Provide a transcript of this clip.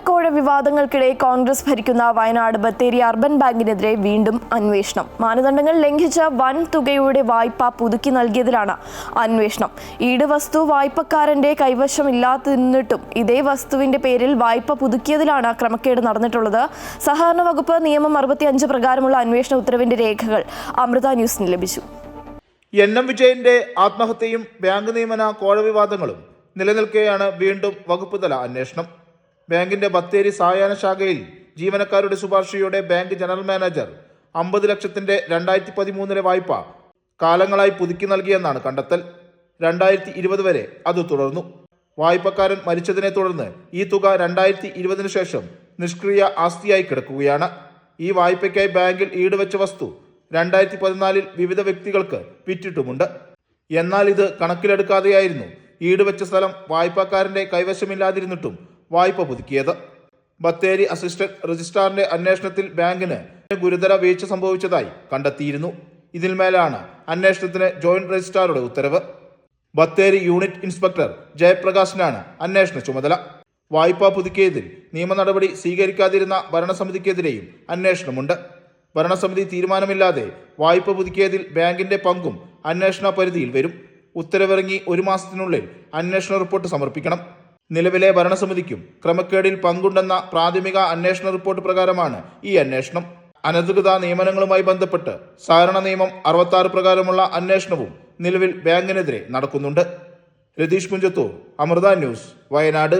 ജീവനക്കോഴ വിവാദങ്ങൾക്കിടെ കോൺഗ്രസ് ഭരിക്കുന്ന വയനാട് ബത്തേരി അർബൻ ബാങ്കിനെതിരെ വീണ്ടും അന്വേഷണം. മാനദണ്ഡങ്ങൾ ലംഘിച്ച വൻ തുകയുടെ വായ്പ പുതുക്കി നൽകിയതിലാണ് അന്വേഷണം. ഈട് വസ്തു വായ്പക്കാരന്റെ കൈവശമില്ലാതിരുന്നിട്ടും ഇതേ വസ്തുവിന്റെ പേരിൽ വായ്പ പുതുക്കിയതിലാണ് ക്രമക്കേട് നടന്നിട്ടുള്ളത്. സഹകരണ വകുപ്പ് നിയമം അറുപത്തിയഞ്ച് പ്രകാരമുള്ള അന്വേഷണ ഉത്തരവിന്റെ രേഖകൾ. അമൃത ന്യൂസിന് ലഭിച്ചു. എൻ എം വിജയന്റെ ആത്മഹത്യയും ബാങ്ക് നിയമന കോഴവിവാദങ്ങളും നിലനിൽക്കെയാണ് വീണ്ടും വകുപ്പ് തല അന്വേഷണം. ബാങ്കിന്റെ ബത്തേരി സായാഹ്ന ശാഖയിൽ ജീവനക്കാരുടെ ശുപാർശയോടെ ബാങ്ക് ജനറൽ മാനേജർ അമ്പത് ലക്ഷത്തിന്റെ രണ്ടായിരത്തി പതിമൂന്നിലെ വായ്പ കാലങ്ങളായി പുതുക്കി നൽകിയെന്നാണ് കണ്ടെത്തൽ. രണ്ടായിരത്തി ഇരുപത് വരെ അത് തുടർന്നു. വായ്പക്കാരൻ മരിച്ചതിനെ തുടർന്ന് ഈ തുക രണ്ടായിരത്തി ഇരുപതിനു ശേഷം നിഷ്ക്രിയ ആസ്തിയായി കിടക്കുകയാണ്. ഈ വായ്പയ്ക്കായി ബാങ്കിൽ ഈടുവെച്ച വസ്തു രണ്ടായിരത്തി പതിനാലിൽ വിവിധ വ്യക്തികൾക്ക് വിറ്റിട്ടുമുണ്ട്. എന്നാൽ ഇത് കണക്കിലെടുക്കാതെയായിരുന്നു. ഈടുവെച്ച സ്ഥലം വായ്പക്കാരന്റെ കൈവശമില്ലാതിരുന്നിട്ടും വായ്പ പുതുക്കിയത്. ബത്തേരി അസിസ്റ്റന്റ് രജിസ്ട്രാറിന്റെ അന്വേഷണത്തിൽ ബാങ്കിന് ഗുരുതര വീഴ്ച സംഭവിച്ചതായി കണ്ടെത്തിയിരുന്നു. ഇതിന്മേലാണ് അന്വേഷണത്തിന് ജോയിന്റ് രജിസ്ട്രാറുടെ ഉത്തരവ്. ബത്തേരി യൂണിറ്റ് ഇൻസ്പെക്ടർ ജയപ്രകാശിനാണ് അന്വേഷണ ചുമതല. വായ്പ പുതുക്കിയതിൽ നിയമ നടപടി സ്വീകരിക്കാതിരുന്ന ഭരണസമിതിക്കെതിരെയും അന്വേഷണമുണ്ട്. ഭരണസമിതി തീരുമാനമില്ലാതെ വായ്പ പുതുക്കിയതിൽ ബാങ്കിന്റെ പങ്കും അന്വേഷണ പരിധിയിൽ വരും. ഉത്തരവിറങ്ങി ഒരു മാസത്തിനുള്ളിൽ അന്വേഷണ റിപ്പോർട്ട് സമർപ്പിക്കണം. നിലവിലെ ഭരണസമിതിക്കും ക്രമക്കേടിൽ പങ്കുണ്ടെന്ന പ്രാഥമിക അന്വേഷണ റിപ്പോർട്ട് പ്രകാരമാണ് ഈ അന്വേഷണം. അനധികൃത നിയമനങ്ങളുമായി ബന്ധപ്പെട്ട് സഹകരണ നിയമം അറുപത്തി ആറ് പ്രകാരമുള്ള അന്വേഷണവും നിലവിൽ ബാങ്കിനെതിരെ നടക്കുന്നുണ്ട്. രതീഷ് കുഞ്ചത്തൂർ അമൃത ന്യൂസ് വയനാട്.